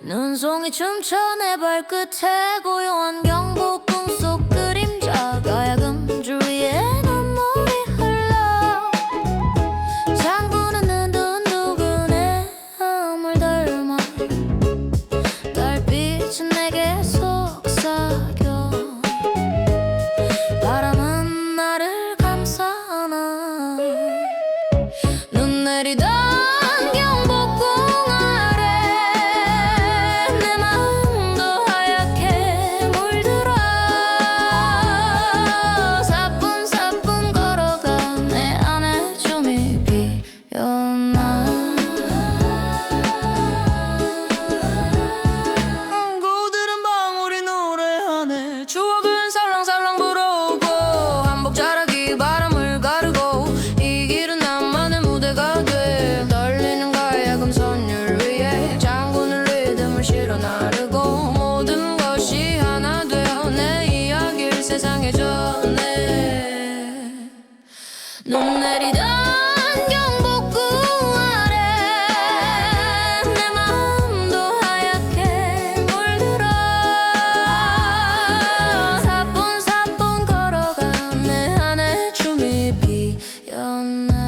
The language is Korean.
눈송이 춤춰 내 발끝에 고요한 내리던 경복궁 아래 내 마음도 하얗게 물들어 사뿐사뿐 걸어간 내 안에 춤이 피었네.